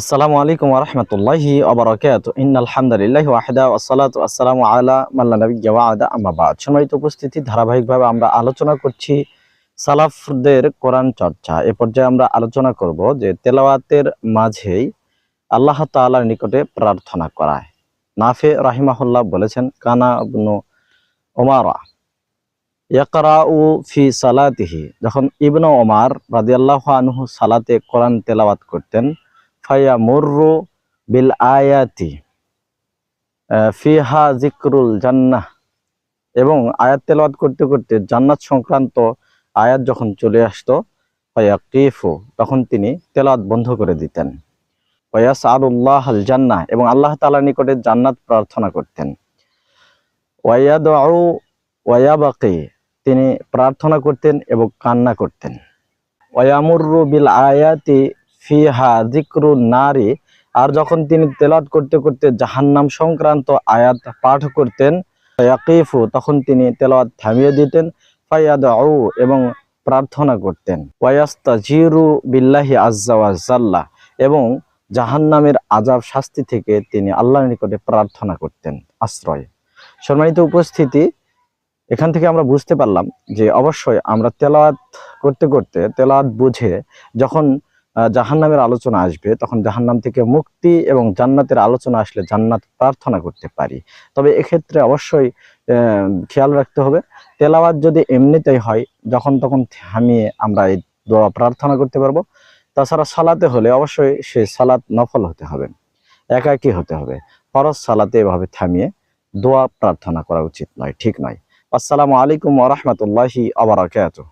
আসসালামু আলাইকুম রহমতুল্লাহি আবরাকাত ইন্নাল হামদুলিল্লাহ ওয়াহদা ওয়াসসালাতু ওয়াসসালামু আলা মাল্লা নাবিয়্যা ওয়া আদা আম্মা বাদ। সম্মানিত উপস্থিতি, ধারাবাহিকভাবে আমরা আলোচনা করছি সালাফদের কোরআন চর্চা। এ পর্যায়ে আমরা আলোচনা করব যে তেলাওয়াতের মাঝেই আল্লাহ তাআলার নিকটে প্রার্থনা করায় নাফে রাহিমাহুল্লাহ বলেছেন, কানা ইবনু ওমারা ইয়াকরাউ ফি সালাতিহি। যখন ইবনু ওমার রাদিয়াল্লাহু আনহু সালাতে কোরআন তেলাওয়াত করতেন ফায়া মুর্রু বিল আয়াতি ফিহা জিক্রুল জান্নাহ। এবং আয়াত তেলাওয়াত করতে করতে জান্নাত সংক্রান্ত আয়াত যখন চলে আসতো ফায়া কিফু তখন তিনি তেলাওয়াত বন্ধ করে দিতেন। ওয়াস আল্লাহ আল জান্নাহ এবং আল্লাহ তাআলার নিকটে জান্নাত প্রার্থনা করতেন। ওয়ায়াদউ ওয়ায়াবাকি, তিনি প্রার্থনা করতেন এবং কান্না করতেন। ওয়ামুরু বিল আয়াতি ফিহা জিক্রু নারী, আর যখন তিনি তেলাত করতে করতে জাহান্নাম সংক্রান্ত আয়াত পাঠ করতেন ইয়াকিফু তখন তিনি তেলাওয়াত থামিয়ে দিতেন ফায়াদউ এবং প্রার্থনা করতেন। ওয়াস্তাজিরু বিল্লাহি আজ্জা ওয়া জাল্লা, এবং জাহান্নামের আজাব শাস্তি থেকে তিনি আল্লাহর নিকটে প্রার্থনা করতেন, আশ্রয়। সম্মানিত উপস্থিতি, এখান থেকে আমরা বুঝতে পারলাম যে অবশ্যই আমরা তেলাওয়াত করতে করতে, তেলাওয়াত বুঝে যখন আহ, জাহান্নামের আলোচনা আসবে তখন জাহান্নাম থেকে মুক্তি এবং জান্নাতের আলোচনা আসলে জান্নাত প্রার্থনা করতে পারি। তবে এক্ষেত্রে অবশ্যই খেয়াল রাখতে হবে তেলাওয়াত যদি এমনিতেই হয় যখন তখন থামিয়ে আমরা এই দোয়া প্রার্থনা করতে পারব। তাছাড়া সালাতে হলে অবশ্যই সেই সালাত নফল হতে হবে একাকী হতে হবে। ফরজ সালাতে এভাবে থামিয়ে দোয়া প্রার্থনা করা উচিত নয় ঠিক নয়। আসসালামু আলাইকুম ওয়া রাহমাতুল্লাহি ওয়া বারাকাতুহু।